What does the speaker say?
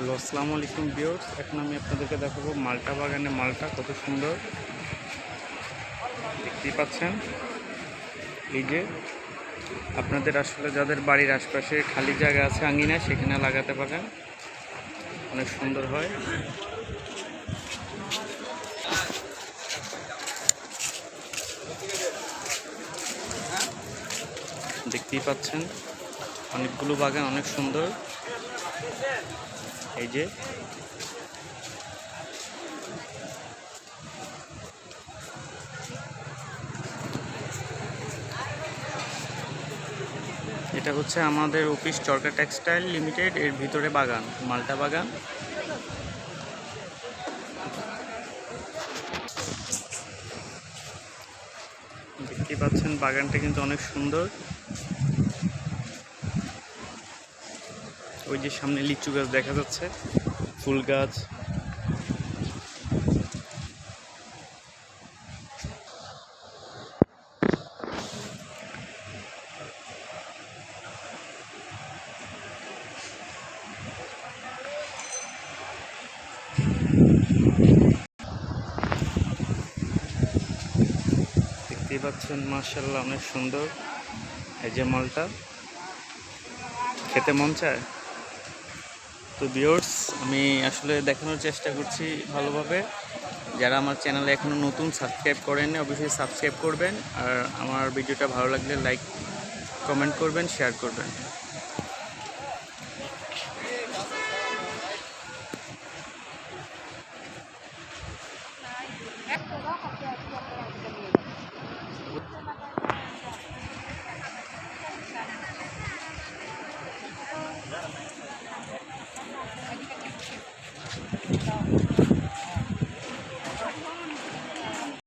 Hello, আসসালামু আলাইকুম বিয়র্স এখন আমি আপনাদেরকে দেখাবো মালটা বাগানে মালটা কত সুন্দর। দেখতেই পাচ্ছেন? এই যে আপনাদের আসলে যাদের বাড়ির আশপাশে খালি জায়গা আছে আঙ্গিনা সেখানে লাগাতে পারেন। অনেক সুন্দর হয়। দেখতেই পাচ্ছেন? অনেকগুলো বাগান, অনেক সুন্দর। এই যে। এটা হচ্ছে আমাদের অফিস চরকা টেক্সটাইল লিমিটেড, এর ভিতরে বাগান, মালটা বাগান। দেখতে পাচ্ছেন বাগানটা কিন্তু অনেক সুন্দর। ওই যে সামনে লিচু গাছ দেখা যাচ্ছে, ফুল গাছ। দেখতেই পাচ্ছেন মার্শাল্লাহ অনেক সুন্দর। এই যে মালটা, খেতে মন চায়? তো বিয়র্স আমি আসলে দেখানোর চেষ্টা করছি ভালোভাবে। যারা আমার চ্যানেলে এখনও নতুন সাবস্ক্রাইব করেন অবশ্যই সাবস্ক্রাইব করবেন। আর আমার ভিডিওটা ভালো লাগলে লাইক কমেন্ট করবেন শেয়ার করবেন।